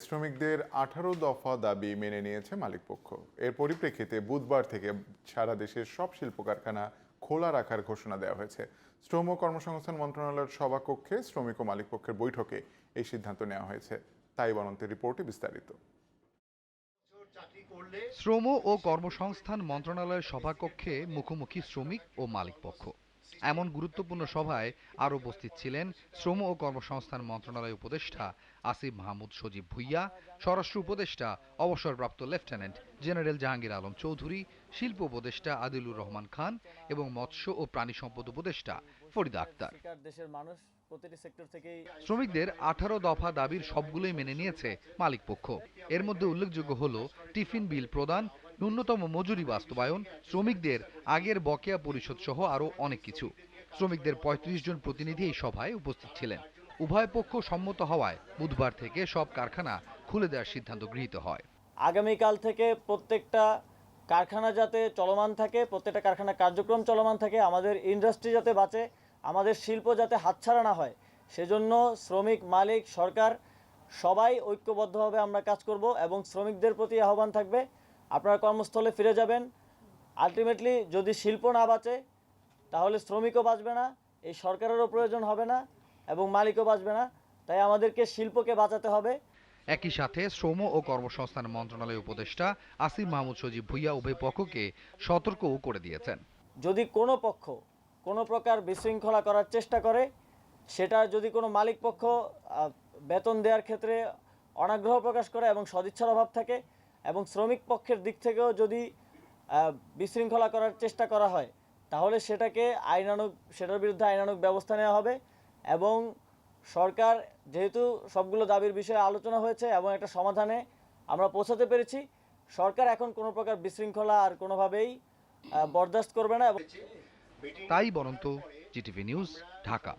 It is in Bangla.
শ্রমিকদের আঠারো দফা দাবি মেনে নিয়েছে মালিকপক্ষ। এর পরিপ্রেক্ষিতে বুধবার থেকে সারা দেশের সব শিল্প কারখানা খোলা রাখার ঘোষণা দেওয়া হয়েছে। শ্রম ও কর্মসংস্থান মন্ত্রণালয়ের সভাকক্ষে শ্রমিক ও মালিকপক্ষের বৈঠকে এই সিদ্ধান্ত নেওয়া হয়েছে। তাই বরন্তের রিপোর্টে বিস্তারিত। শ্রম ও কর্মসংস্থান মন্ত্রণালয়ের সভাকক্ষে মুখোমুখি শ্রমিক ও মালিকপক্ষ। এমন গুরুত্বপূর্ণ সভায় আরও উপস্থিত ছিলেন শ্রম ও কর্মসংস্থান মন্ত্রণালয় উপদেষ্টা আসিফ মাহমুদ সজীব ভুইয়া স্বরাষ্ট্র উপদেষ্টা অবসরপ্রাপ্ত লেফটেন্যান্ট জেনারেল জাহাঙ্গীর আলম চৌধুরী শিল্প উপদেষ্টা আদিলুর রহমান খান এবং মৎস্য ও প্রাণী সম্পদ উপদেষ্টা ফরিদা আক্তার। দেশের মানুষ প্রতিটি সেক্টর থেকেই শ্রমিকদের আঠারো দফা দাবির সবগুলোই মেনে নিয়েছে মালিকপক্ষ। এর মধ্যে উল্লেখযোগ্য হল টিফিন বিল প্রদান ন্যূনতম মজুরি বাস্তবায়ন, শ্রমিকদের আগের বকেয়া পরিশোধ সহ আরও অনেক কিছু। শ্রমিকদের ৩৫ জন প্রতিনিধি এই সভায় উপস্থিত ছিলেন। উভয় পক্ষ সম্মত হওয়ায় বুধবার থেকে সব কারখানা খুলে দেওয়ার সিদ্ধান্ত গৃহীত হয়। আগামীকাল থেকে প্রত্যেকটা কারখানা যাতে চলমান থাকে, প্রত্যেকটা কারখানা কার্যক্রম চলমান থাকে, আমাদের ইন্ডাস্ট্রি যাতে বাঁচে, আমাদের শিল্প যাতে হাতছাড়া না হয়, সেজন্য শ্রমিক, মালিক, সরকার সবাই ঐক্যবদ্ধভাবে আমরা কাজ করব এবং শ্রমিকদের প্রতি আহ্বান থাকবে। আপনারা কর্মস্থলে ফিরে যাবেন। আলটিমেটলি যদি শিল্প না বাঁচে তাহলে শ্রমিকও বাঁচবে না এই সরকারেরও প্রয়োজন হবে না এবং মালিকও বাঁচবে না। তাই আমাদেরকে শিল্পকে বাঁচাতে হবে। একই সাথে শ্রম ও কর্মসংস্থান মন্ত্রণালয়ের উপদেষ্টা আসিফ মাহমুদ সজীব ভুইয়া উভয় পক্ষকে সতর্কও করে দিয়েছেন। যদি কোনো পক্ষ কোনো প্রকার বিশৃঙ্খলা করার চেষ্টা করে সেটা যদি কোনো মালিক পক্ষ বেতন দেওয়ার ক্ষেত্রে অনাগ্রহ প্রকাশ করে এবং সদিচ্ছার অভাব থাকে এবং শ্রমিক পক্ষের দিক থেকেও যদি বিশৃঙ্খলা করার চেষ্টা করা হয়, তাহলে সেটাকে আইনানুগ, সেটার বিরুদ্ধে আইনানুগ ব্যবস্থা নেওয়া হবে এবং সরকার যেহেতু সবগুলো দাবির বিষয়ে আলোচনা হয়েছে এবং একটা সমাধানে আমরা পৌঁছাতে পেরেছি, সরকার এখন কোনো প্রকার বিশৃঙ্খলা আর কোনোভাবেই বরদাস্ত করবে না এবং তাই বরন্ত জিটিভি নিউজ ঢাকা।